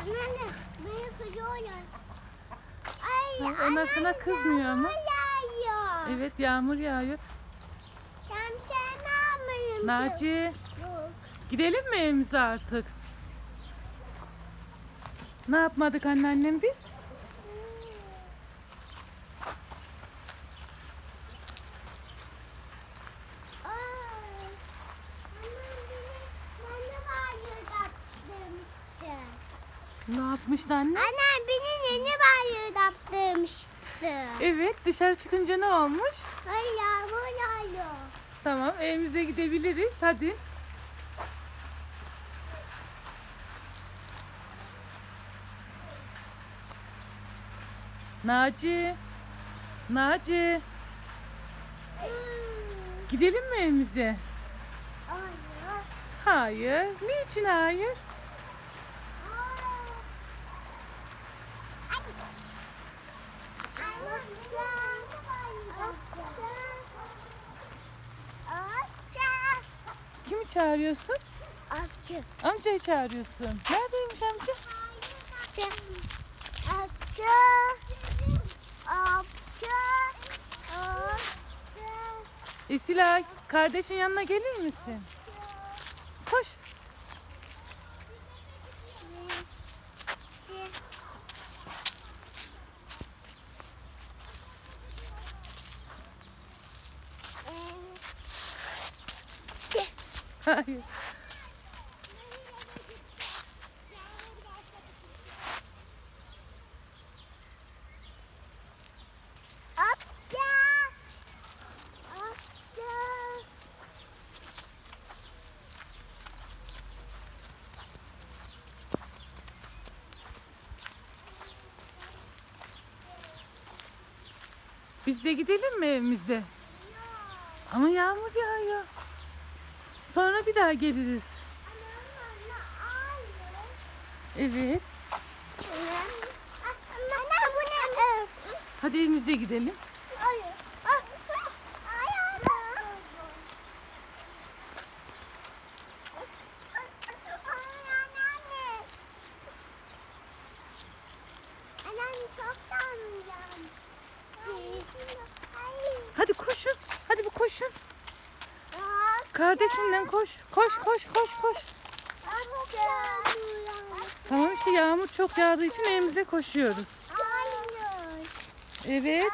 Anneanne beni kızıyorlar. Ay Bak, Ömer sana kızmıyor ama. yağıyor. Evet yağmur yağıyor. Ben bir ne yapayım? Naci Yok. gidelim mi evimize artık? Ne yapmadık anneannem biz? Ne yapmıştı anne? Annem beni yeni banyoda yaptırmıştı. Evet dışarı çıkınca ne olmuş? Ay yağmur yağıyor. Tamam evimize gidebiliriz hadi. Naci. Naci. Gidelim mi evimize? Ay, ay. Hayır. Niçin hayır? Kimi çağırıyorsun? Amcayı çağırıyorsun. Neredeymiş amca? Esila kardeşin yanına gelir misin? Koş. Hayır. Biz de gidelim mi evimize? Ama yağmur yağıyor. Sonra bir daha geliriz. Evet. Hadi evimize gidelim. Hadi koşun. Hadi bir koşun. Kardeşinle koş. Koş koş koş koş. Tamam işte yağmur çok yağdığı için evimize koşuyoruz. Evet.